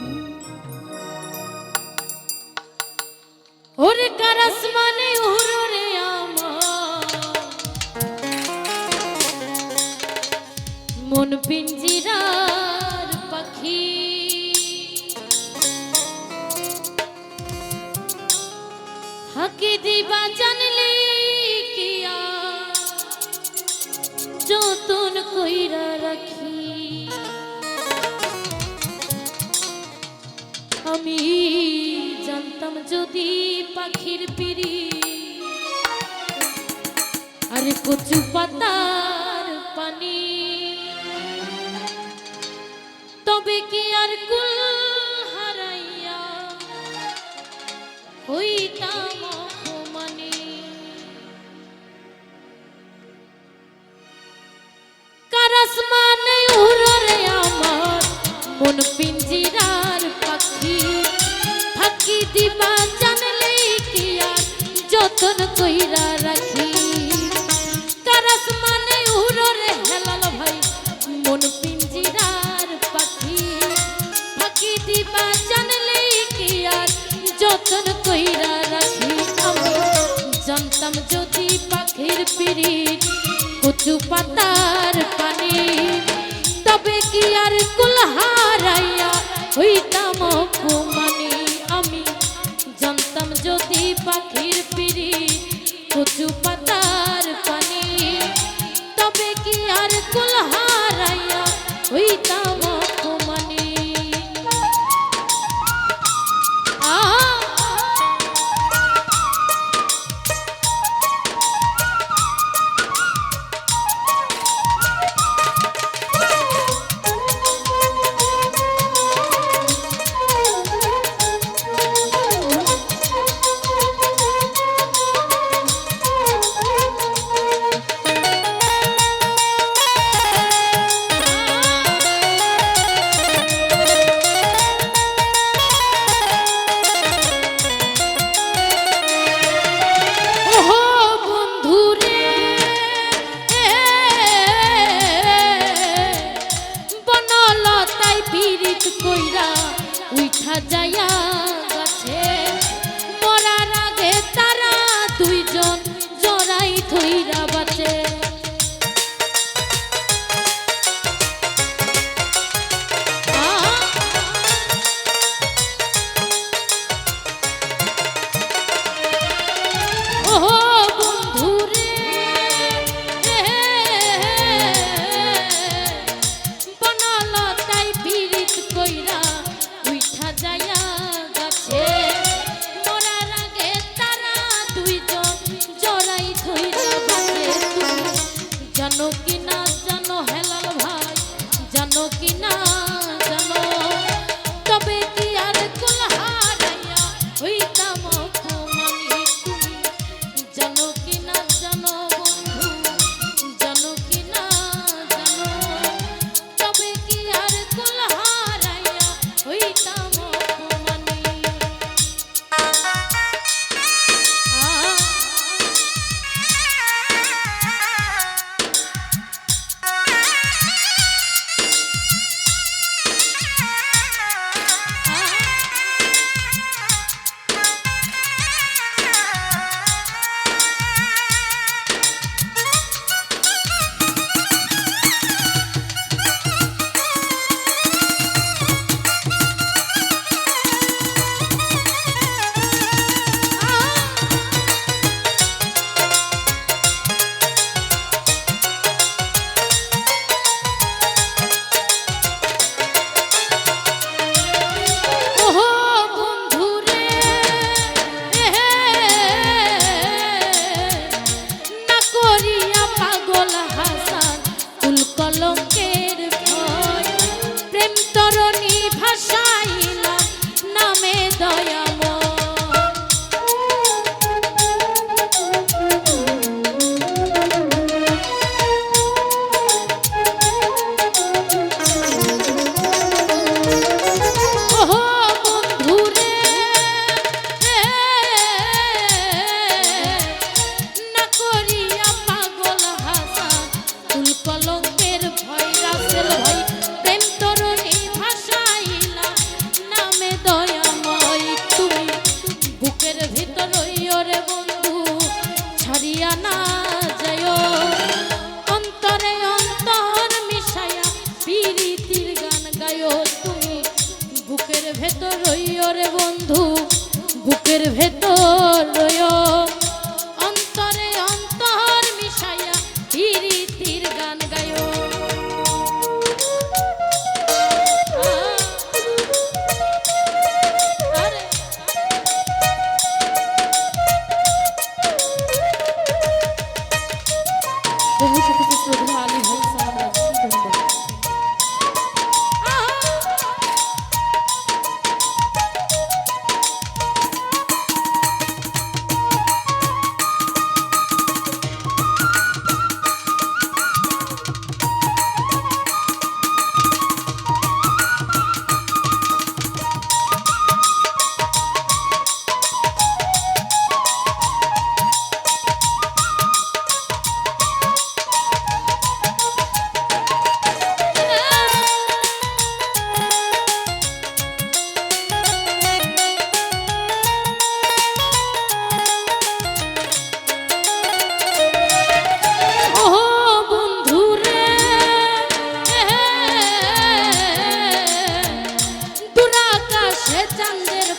you. আমি জানতাম যদি পাখির পিড়ি। আর কচু পাতার পানি। তবে কি আর কুল দিবা জানলে কি আর যতন কইরা রাখি আমি জানতাম যদি পাখির পিড়ি কচু পাতার পানি, তবে কি আর কুলহারাইয়া হইত ভেতর রে বন্ধু বুকের ভেতর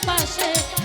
পাশে